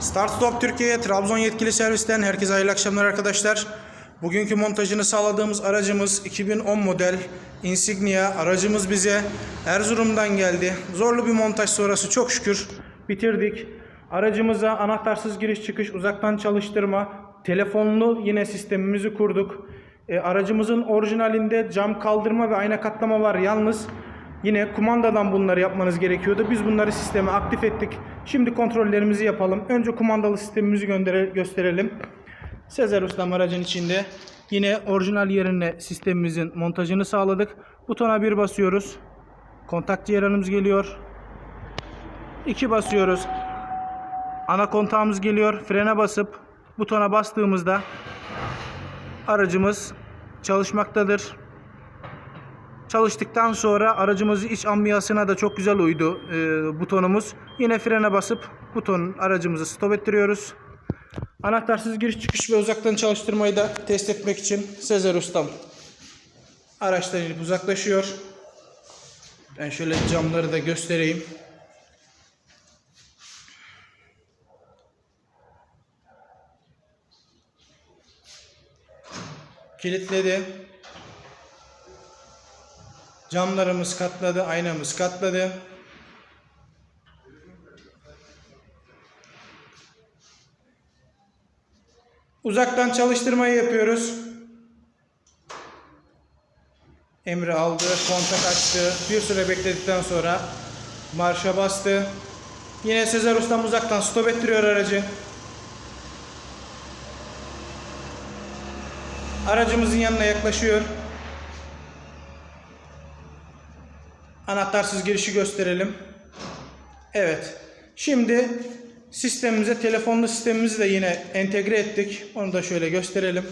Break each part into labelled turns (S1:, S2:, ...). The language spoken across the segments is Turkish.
S1: Start Stop Türkiye Trabzon yetkili servisten herkese hayırlı akşamlar arkadaşlar. Bugünkü montajını sağladığımız aracımız 2010 model Insignia. Aracımız bize Erzurum'dan geldi. Zorlu bir montaj sonrası çok şükür bitirdik. Aracımıza anahtarsız giriş çıkış, uzaktan çalıştırma, telefonlu yine sistemimizi kurduk. E, aracımızın orijinalinde cam kaldırma ve ayna katlama var. Yalnız Yine kumandadan bunları yapmanız gerekiyordu. Biz bunları sisteme aktif ettik. Şimdi kontrollerimizi yapalım. Önce kumandalı sistemimizi göndere- gösterelim. Sezer Ustam aracın içinde. Yine orijinal yerine sistemimizin montajını sağladık. Butona bir basıyoruz. Kontak ceyranımız geliyor. 2 basıyoruz. Ana kontağımız geliyor. Frene basıp butona bastığımızda aracımız çalışmaktadır. Çalıştıktan sonra aracımızın iç ambiyasına da çok güzel uydu e, butonumuz. Yine frene basıp buton aracımızı stop ettiriyoruz. Anahtarsız giriş çıkış ve uzaktan çalıştırmayı da test etmek için Sezer Ustam araçtan inip uzaklaşıyor. Ben şöyle camları da göstereyim. Kilitledi. Camlarımız katladı, aynamız katladı. Uzaktan çalıştırmayı yapıyoruz. Emri aldı, kontak açtı. Bir süre bekledikten sonra marşa bastı. Yine Sezer Ustam uzaktan stop ettiriyor aracı. Aracımızın yanına yaklaşıyor. Anahtarsız girişi gösterelim. Evet. Şimdi sistemimize telefonlu sistemimizi de yine entegre ettik. Onu da şöyle gösterelim.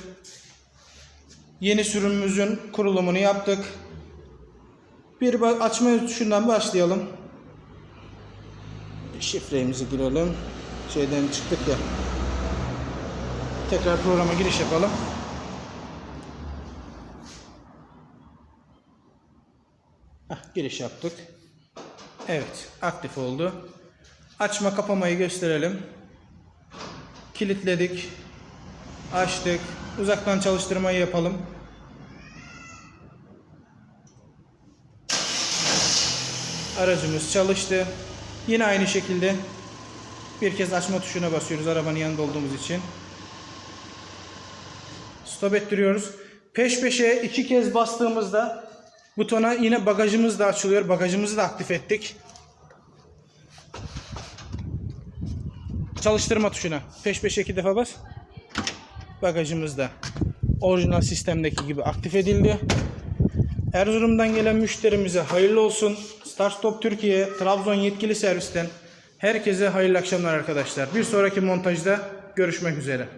S1: Yeni sürümümüzün kurulumunu yaptık. Bir açma tuşundan başlayalım. Şifremizi girelim. Şeyden çıktık ya. Tekrar programa giriş yapalım. Heh, giriş yaptık. Evet, aktif oldu. Açma kapamayı gösterelim. Kilitledik. Açtık. Uzaktan çalıştırmayı yapalım. Aracımız çalıştı. Yine aynı şekilde bir kez açma tuşuna basıyoruz arabanın yanında olduğumuz için. Stop ettiriyoruz. Peş peşe iki kez bastığımızda butona yine bagajımız da açılıyor. Bagajımızı da aktif ettik. Çalıştırma tuşuna peş peşe iki defa bas. Bagajımız da orijinal sistemdeki gibi aktif edildi. Erzurum'dan gelen müşterimize hayırlı olsun. Start Stop Türkiye Trabzon yetkili servisten herkese hayırlı akşamlar arkadaşlar. Bir sonraki montajda görüşmek üzere.